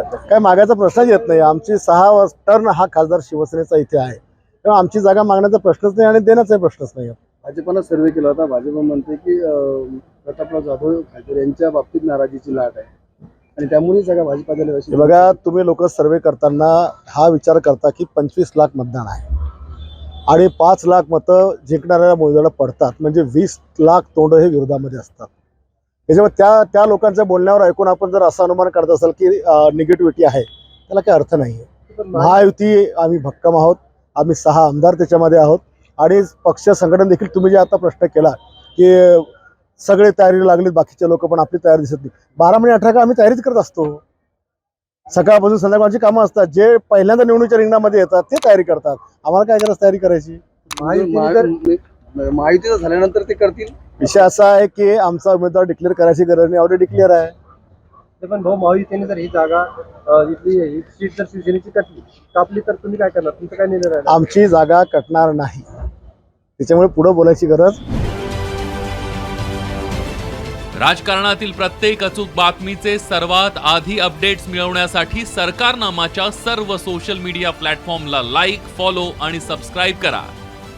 काय मागायचा प्रश्नच येत नाही. आमची सहा टर्न हा खासदार शिवसेनेचा इथे आहे. तेव्हा आमची जागा मागण्याचा प्रश्नच नाही आणि देण्याचाही प्रश्नच नाही. भाजपनं सर्वे केला होता. भाजप म्हणते की प्रतापराव जाधव खासदार यांच्या बाबतीत नाराजीची लाट आहे. आणि त्यामुळे जागा भाजपा बघा तुम्ही लोक सर्वे करताना हा विचार करता की पंचवीस लाख मतदान आहे. आणि पाच लाख मतं जिंकणाऱ्या मोदीला पडतात. म्हणजे वीस लाख तोंड हे विरोधामध्ये असतात. त्याच्यामुळे त्या त्या लोकांच्या बोलण्यावर ऐकून आपण जर असं अनुमान करत असाल की निगेटिव्हिटी आहे त्याला काही अर्थ नाही आहे महायुती आम्ही भक्कम आहोत. आम्ही सहा आमदार त्याच्यामध्ये आहोत. आणि पक्ष संघटन देखील तुम्ही जे आता प्रश्न केला की सगळे तयारीला लागलीत बाकीचे लोक पण आपली तयारी दिसत नाही. बारा महिने अठरा का आम्ही तयारीच करत असतो? सकाळपासून संध्याकाळची कामं असतात. जे पहिल्यांदा निवडणुकीच्या रिंगणामध्ये येतात ते तयारी करतात. आम्हाला काय करायचं तयारी करायची? महायुतीचं झाल्यानंतर ते करतील. विषय असा आहे की आमचा उमेदवार डिक्लेअर करायची गरज नाही ऑलरेडी डिक्लेअर आहे. ते पण भाऊ महायुतीने जर ही जागा अ, इथली ही सीट जर शिवसेनेची कटली कापली तर तुम्ही काय करणार? तुमचं काय निर्णय राहणार? आमची जागा कटणार नाही. त्याच्यामुळे पुढे बोलायची गरज राजकारणातील प्रत्येक अचूक बातमीचे सर्वात आधी अपडेट्स मिळवण्यासाठी सरकारनामाच्या सर्व सोशल मीडिया प्लॅटफॉर्मला लाईक फॉलो आणि सबस्क्राईब करा.